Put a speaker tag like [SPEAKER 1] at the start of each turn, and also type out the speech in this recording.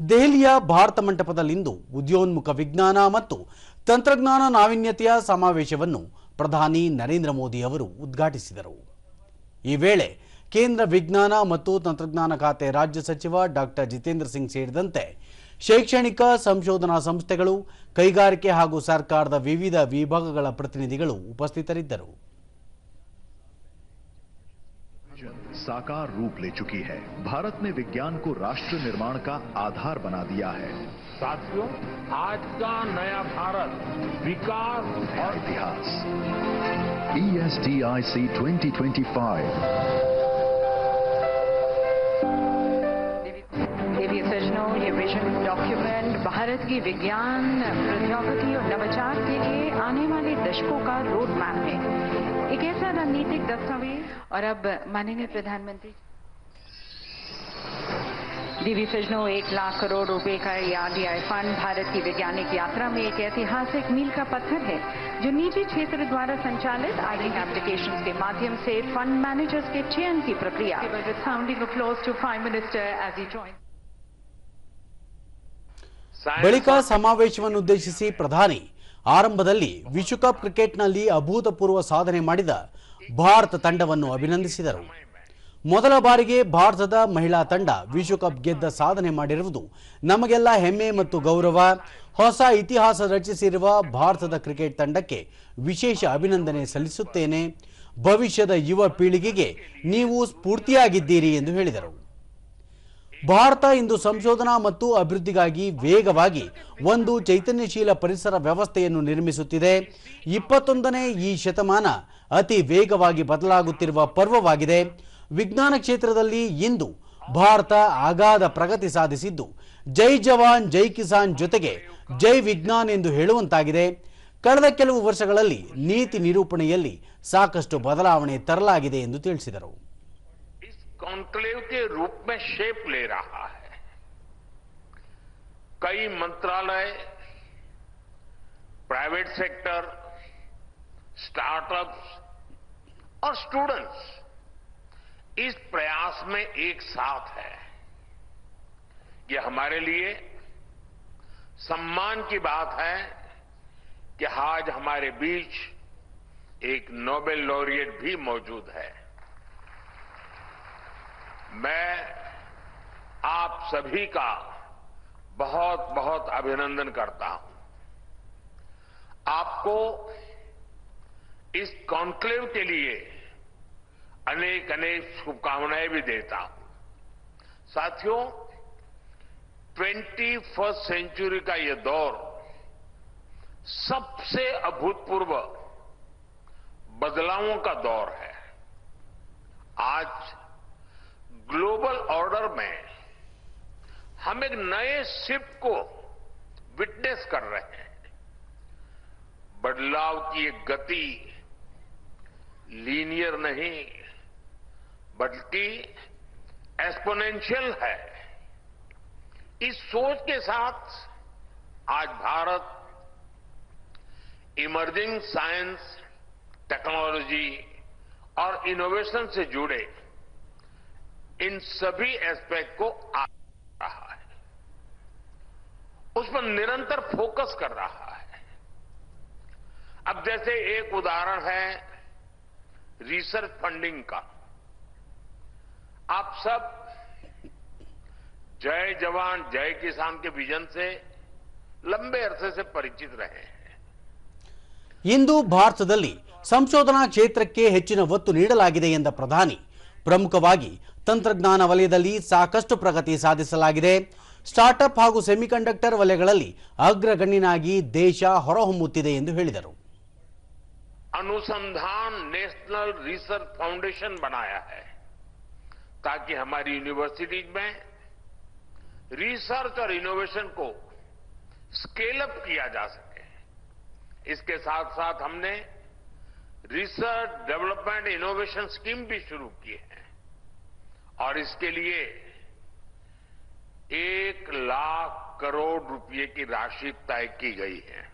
[SPEAKER 1] ದೆಹಲಿಯ ಭಾರತ ಮಂಟಪದಲ್ಲಿಂದು ಉದ್ಯೋನ್ಮುಖ ವಿಜ್ಞಾನ ಮತ್ತು ತಂತ್ರಜ್ಞಾನ ನಾವೀನ್ಯತೆಯ ಸಮಾವೇಶವನ್ನು ಪ್ರಧಾನಿ ನರೇಂದ್ರ ಮೋದಿ ಅವರು ಉದ್ಘಾಟಿಸಿದರು. ಈ ವೇಳೆ ಕೇಂದ್ರ ವಿಜ್ಞಾನ ಮತ್ತು ತಂತ್ರಜ್ಞಾನ ಖಾತೆ ರಾಜ್ಯ ಸಚಿವ ಡಾಕ್ಟರ್ ಜಿತೇಂದ್ರ ಸಿಂಗ್ ಸೇರಿದಂತೆ ಶೈಕ್ಷಣಿಕ ಸಂಶೋಧನಾ ಸಂಸ್ಥೆಗಳು, ಕೈಗಾರಿಕೆ ಹಾಗೂ ಸರ್ಕಾರದ ವಿವಿಧ ವಿಭಾಗಗಳ ಪ್ರತಿನಿಧಿಗಳು ಉಪಸ್ಥಿತರಿದ್ದರು.
[SPEAKER 2] साकार रूप ले चुकी है। भारत ने विज्ञान को राष्ट्र निर्माण का आधार बना दिया है।
[SPEAKER 3] साथियों आज का नया भारत विकास
[SPEAKER 2] नया इतिहास। E S T I C twenty
[SPEAKER 4] twenty five ये विजन डॉक्यूमेंट भारत की विज्ञान प्रौद्योगिकी और नवाचार के लिए आने वाले दशकों का रोड मैप है। एक ऐसा रणनीतिक दस्तावेज़। और अब माननीय प्रधानमंत्री डीवी फिजनो एक लाख करोड़ रुपए का ये आरडीआई फंड भारत की वैज्ञानिक यात्रा में एक ऐतिहासिक मील का पत्थर है जो निजी क्षेत्र द्वारा संचालित आईडिंग एप्लीकेशन के माध्यम से फंड मैनेजर्स के चयन की प्रक्रिया।
[SPEAKER 1] ಬಳಿಕ ಸಮಾವೇಶವನ್ನುದ್ದೇಶಿಸಿ ಪ್ರಧಾನಿ ಆರಂಭದಲ್ಲಿ ವಿಶ್ವಕಪ್ ಕ್ರಿಕೆಟ್ನಲ್ಲಿ ಅಭೂತಪೂರ್ವ ಸಾಧನೆ ಮಾಡಿದ ಭಾರತ ತಂಡವನ್ನು ಅಭಿನಂದಿಸಿದರು. ಮೊದಲ ಬಾರಿಗೆ ಭಾರತದ ಮಹಿಳಾ ತಂಡ ವಿಶ್ವಕಪ್ ಗೆದ್ದ ಸಾಧನೆ ಮಾಡಿರುವುದು ನಮಗೆಲ್ಲ ಹೆಮ್ಮೆ ಮತ್ತು ಗೌರವ. ಹೊಸ ಇತಿಹಾಸ ರಚಿಸಿರುವ ಭಾರತದ ಕ್ರಿಕೆಟ್ ತಂಡಕ್ಕೆ ವಿಶೇಷ ಅಭಿನಂದನೆ ಸಲ್ಲಿಸುತ್ತೇನೆ. ಭವಿಷ್ಯದ ಯುವ ಪೀಳಿಗೆಗೆ ನೀವು ಸ್ಫೂರ್ತಿಯಾಗಿದ್ದೀರಿ ಎಂದು ಹೇಳಿದರು. ಭಾರತ ಇಂದು ಸಂಶೋಧನಾ ಮತ್ತು ಅಭಿವೃದ್ಧಿಗಾಗಿ ವೇಗವಾಗಿ ಒಂದು ಚೈತನ್ಯಶೀಲ ಪರಿಸರ ವ್ಯವಸ್ಥೆಯನ್ನು ನಿರ್ಮಿಸುತ್ತಿದೆ. ಇಪ್ಪತ್ತೊಂದನೇ ಈ ಶತಮಾನ ಅತಿ ವೇಗವಾಗಿ ಬದಲಾಗುತ್ತಿರುವ ಪರ್ವವಾಗಿದೆ. ವಿಜ್ಞಾನ ಕ್ಷೇತ್ರದಲ್ಲಿ ಇಂದು ಭಾರತ ಅಗಾಧ ಪ್ರಗತಿ ಸಾಧಿಸಿದ್ದು, ಜೈ ಜವಾನ್, ಜೈ ಕಿಸಾನ್ ಜೊತೆಗೆ ಜೈ ವಿಜ್ಞಾನ್ ಎಂದು ಹೇಳುವಂತಾಗಿದೆ. ಕಳೆದ ಕೆಲವು ವರ್ಷಗಳಲ್ಲಿ ನೀತಿ ನಿರೂಪಣೆಯಲ್ಲಿ ಸಾಕಷ್ಟು ಬದಲಾವಣೆ ತರಲಾಗಿದೆ ಎಂದು ತಿಳಿಸಿದರು.
[SPEAKER 3] कॉन्क्लेव के रूप में शेप ले रहा है। कई मंत्रालय, प्राइवेट सेक्टर, स्टार्टअप्स और स्टूडेंट्स इस प्रयास में एक साथ है। ये हमारे लिए सम्मान की बात है कि आज हमारे बीच एक नोबेल लॉरिएट भी मौजूद है। मैं आप सभी का बहुत बहुत अभिनंदन करता हूँ। आपको इस कॉन्क्लेव के लिए अनेक अनेक शुभकामनाएँ भी देता हूँ। साथियों, ट्वेंटी फ़र्स्ट सेंचुरी का यह दौर सबसे अभूतपूर्व बदलावों का दौर है। आज ग्लोबल ऑर्डर में हम एक नए शिफ्ट को विटनेस कर रहे हैं। बदलाव की एक गति लीनियर नहीं, बल्कि एक्सपोनेंशियल है। इस सोच के साथ आज भारत इमर्जिंग साइंस, टेक्नोलॉजी और इनोवेशन से जुड़े इन सभी एस्पेक्ट को आ रहा है उस पर निरंतर फोकस कर रहा है अब जैसे एक उदाहरण है रिसर्च फंडिंग का आप सब जय जवान जय किसान के विजन से लंबे अरसे से परिचित रहे हैं
[SPEAKER 1] ಇಂದು ಭಾರತದಲ್ಲಿ ಸಂಶೋಧನಾ ಕ್ಷೇತ್ರಕ್ಕೆ ಹೆಚ್ಚಿನ ಒತ್ತು ನೀಡಲಾಗಿದೆ ಎಂದ ಪ್ರಧಾನಿ ಪ್ರಮುಖವಾಗಿ ತಂತ್ರಜ್ಞಾನ ವಲಯದಲ್ಲಿ ಸಾಕಷ್ಟು ಪ್ರಗತಿ ಸಾಧಿಸಲಾಗಿದೆ ಸ್ಟಾರ್ಟ್ಅಪ್ ಹಾಗೂ ಸೆಮಿಕಂಡಕ್ಟರ್ ವಲಯಗಳಲ್ಲಿ ಅಗ್ರಗಣ್ಯನಾಗಿ ದೇಶ ಹೊರಹೊಮ್ಮುತ್ತಿದೆ ಎಂದು ಹೇಳಿದರು
[SPEAKER 3] अनुसंधान नेशनल रिसर्च फाउंडेशन बनाया है ताकि हमारी यूनिवर्सिटीज में रिसर्च और इनोवेशन को स्केल अप किया जा सके इसके साथ साथ हमने रिसर्च डेवलपमेंट इनोवेशन स्कीम भी शुरू की है। और इसके लिए एक लाख करोड़ रुपए की राशि तय की गई है।